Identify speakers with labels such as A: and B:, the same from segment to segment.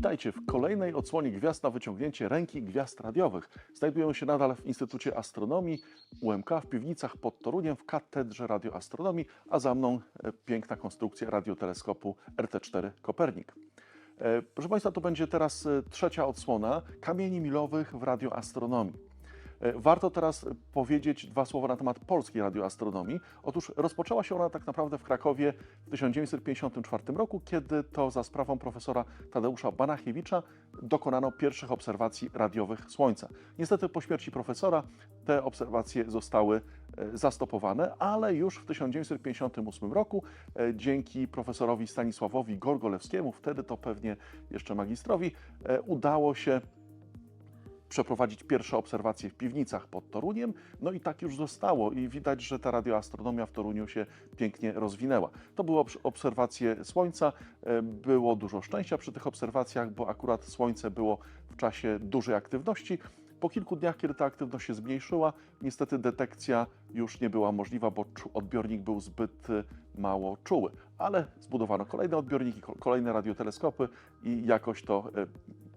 A: Witajcie w kolejnej odsłonie Gwiazd na wyciągnięcie ręki gwiazd radiowych. Znajdujemy się nadal w Instytucie Astronomii UMK w piwnicach pod Toruniem w Katedrze Radioastronomii, a za mną e, piękna konstrukcja radioteleskopu RT4 Kopernik. E, Proszę Państwa, to będzie teraz e, trzecia odsłona kamieni milowych w radioastronomii. E, Warto teraz powiedzieć dwa słowa na temat polskiej radioastronomii. Otóż rozpoczęła się ona tak naprawdę w Krakowie w 1954 roku, kiedy to za sprawą profesora Tadeusza Banachiewicza dokonano pierwszych obserwacji radiowych Słońca. Niestety po śmierci profesora te obserwacje zostały e, zastopowane, ale już w 1958 roku e, dzięki profesorowi Stanisławowi Gorgolewskiemu, wtedy to pewnie jeszcze magistrowi, udało się przeprowadzić pierwsze obserwacje w piwnicach pod Toruniem. No i tak już zostało i widać, że ta radioastronomia w Toruniu się pięknie rozwinęła. To były obs- obserwacje Słońca, e, było dużo szczęścia przy tych obserwacjach, bo akurat Słońce było w czasie dużej aktywności. Po kilku dniach, kiedy ta aktywność się zmniejszyła, niestety detekcja już nie była możliwa, bo odbiornik był zbyt e, mało czuły. Ale zbudowano kolejne odbiorniki, ko- kolejne radioteleskopy i jakoś to e,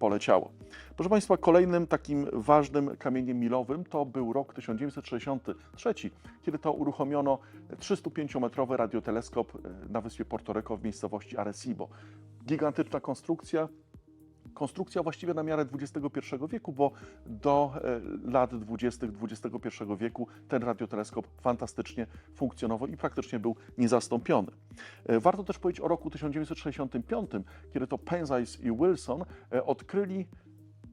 A: poleciało. Proszę Państwa, kolejnym takim ważnym kamieniem milowym to był rok 1963, kiedy to uruchomiono 305-metrowy radioteleskop e, na wyspie Porto Rico w miejscowości Arecibo. Gigantyczna konstrukcja, konstrukcja właściwie na miarę XXI wieku, bo do e, lat 20. XXI wieku ten radioteleskop fantastycznie funkcjonował i praktycznie był niezastąpiony. E, Warto też powiedzieć o roku 1965, kiedy to Penzias i Wilson e, odkryli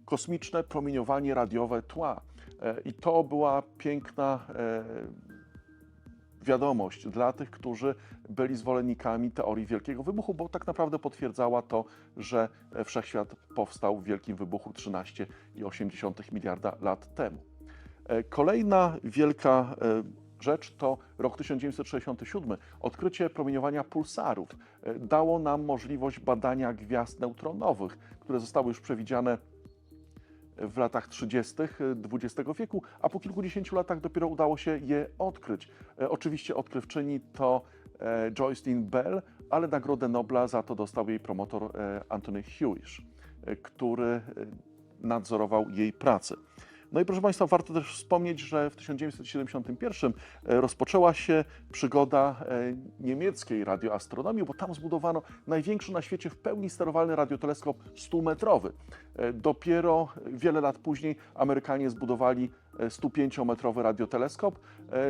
A: kosmiczne promieniowanie radiowe tła. I to była piękna wiadomość dla tych, którzy byli zwolennikami teorii Wielkiego Wybuchu, bo tak naprawdę potwierdzała to, że wszechświat powstał w Wielkim Wybuchu 13,8 miliarda lat temu. E, Kolejna wielka e, rzecz to rok 1967. Odkrycie promieniowania pulsarów e, dało nam możliwość badania gwiazd neutronowych, które zostały już przewidziane w latach 30. XX wieku, a po kilkudziesięciu latach dopiero udało się je odkryć. E, Oczywiście odkrywczyni to e, Joycelyn Bell, ale Nagrodę Nobla za to dostał jej promotor e, Anthony Hewish, e, który e, nadzorował jej pracę. No i proszę Państwa, warto też wspomnieć, że w 1971 e, rozpoczęła się przygoda e, niemieckiej radioastronomii, bo tam zbudowano największy na świecie w pełni sterowalny radioteleskop 100-metrowy. E, Dopiero wiele lat później Amerykanie zbudowali e, 105-metrowy radioteleskop,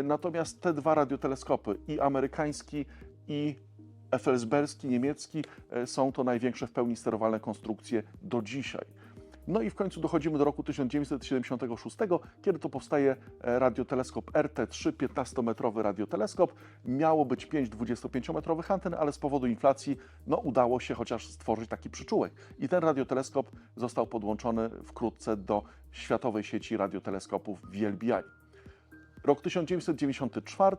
A: natomiast te dwa radioteleskopy, i amerykański, i Effelsberski, niemiecki, są to największe w pełni sterowalne konstrukcje do dzisiaj. No i w końcu dochodzimy do roku 1976, kiedy to powstaje e, radioteleskop RT3, 15-metrowy radioteleskop. Miało być 5 25-metrowych anten, ale z powodu inflacji no, udało się chociaż stworzyć taki przyczółek. I ten radioteleskop został podłączony wkrótce do światowej sieci radioteleskopów VLBI. Rok 1994,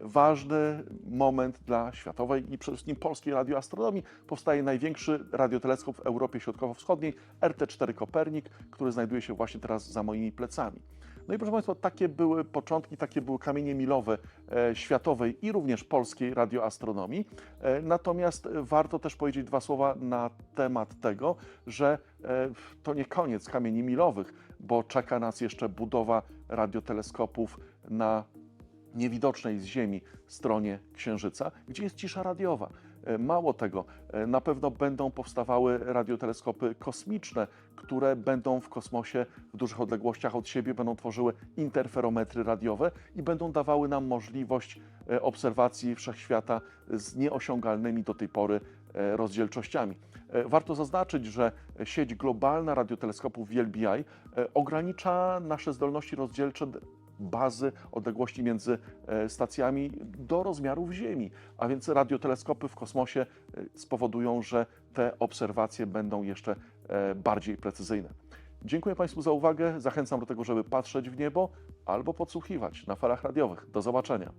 A: ważny moment dla światowej i przede wszystkim polskiej radioastronomii. Powstaje największy radioteleskop w Europie Środkowo-Wschodniej, RT4 Kopernik, który znajduje się właśnie teraz za moimi plecami. No i proszę Państwa, takie były początki, takie były kamienie milowe e, światowej i również polskiej radioastronomii. E, natomiast warto też powiedzieć dwa słowa na temat tego, że e, to nie koniec kamieni milowych, bo czeka nas jeszcze budowa radioteleskopów na niewidocznej z Ziemi stronie Księżyca, gdzie jest cisza radiowa. E, Mało tego, e, na pewno będą powstawały radioteleskopy kosmiczne, które będą w kosmosie w dużych odległościach od siebie, będą tworzyły interferometry radiowe i będą dawały nam możliwość e, obserwacji wszechświata z nieosiągalnymi do tej pory rozdzielczościami. Warto zaznaczyć, że sieć globalna radioteleskopów VLBI ogranicza nasze zdolności rozdzielcze bazy odległości między e, stacjami do rozmiarów Ziemi, a więc radioteleskopy w kosmosie e, spowodują, że te obserwacje będą jeszcze e, bardziej precyzyjne. Dziękuję Państwu za uwagę. Zachęcam do tego, żeby patrzeć w niebo albo podsłuchiwać na falach radiowych. Do zobaczenia.